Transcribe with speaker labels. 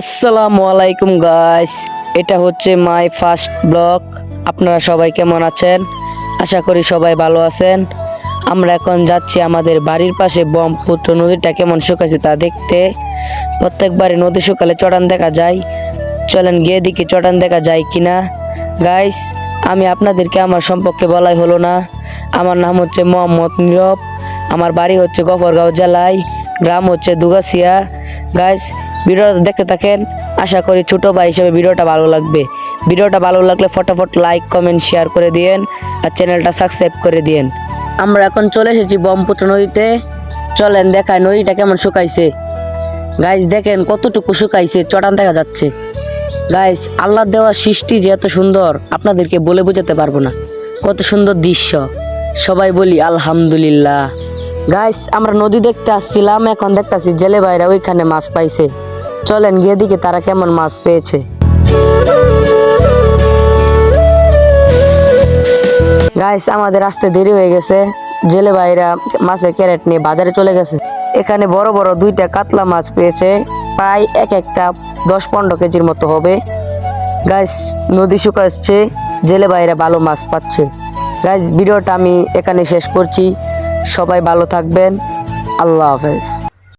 Speaker 1: আসসালামু আলাইকুম গাইস এটা হচ্ছে মাই ফার্স্ট ব্লগ আপনারা সবাই কেমন আছেন? আশা করি সবাই ভালো আছেন। আমরা এখন যাচ্ছি আমাদের বাড়ির পাশে ব্রহ্মপুত্র নদীটা কেমন শুকাইছে তা দেখতে। প্রত্যেকবারই নদী শুকালে চটান দেখা যায়। চলেন গিয়ে দিকে চটান দেখা যায় কিনা। গাইস আমি আপনাদেরকে আমার সম্পর্কে বলাই হলো না। আমার নাম হচ্ছে মোহাম্মদ নীরব। আমার বাড়ি হচ্ছে গফরগাঁও জেলায়। গ্রাম হচ্ছে দুগাছিয়া। গাইস ভিডিওটা দেখতে থাকেন। আশা করি ছোটো ভাই হিসেবে ভিডিওটা ভালো লাগবে। ভিডিওটা ভালো লাগলে ফটাফট লাইক কমেন্ট শেয়ার করে দিয়েন আর চ্যানেলটা সাবস্ক্রাইব করে দিয়েন। আমরা এখন চলে এসেছি ব্রহ্মপুত্র নদীতে। চলেন দেখায় নদীটা কেমন শুকাইছে। গাইস দেখেন কতটুকু শুকাইছে, চটান দেখা যাচ্ছে। গাইস আল্লাহ দেওয়া সৃষ্টি যে এত সুন্দর, আপনাদেরকে বলে বোঝাতে পারব না। কত সুন্দর দৃশ্য। সবাই বলি, আলহামদুলিল্লাহ। গাইস আমরা নদী দেখতে আসছিলাম, এখন দেখতাছি জেলে ভাইরা ওইখানে মাছ পাইছে। চলেন গিয়ে দিকে তারা কেমন মাছ পেয়েছে। গাইস আমাদের আসতে দেরি হয়ে গেছে। জেলে ভাইরা মাছের ক্যারেট নিয়ে বাজারে চলে গেছে। এখানে বড় বড় দুইটা কাতলা মাছ পেয়েছে। প্রায় এক একটা দশ পনেরো কেজির মতো হবে। গাইস নদী শুকাচ্ছে। জেলে ভাইরা ভালো মাছ পাচ্ছে। গাইস ভিডিওটা আমি এখানে শেষ করছি। সবাই ভালো থাকবেন। আল্লাহ হাফেজ।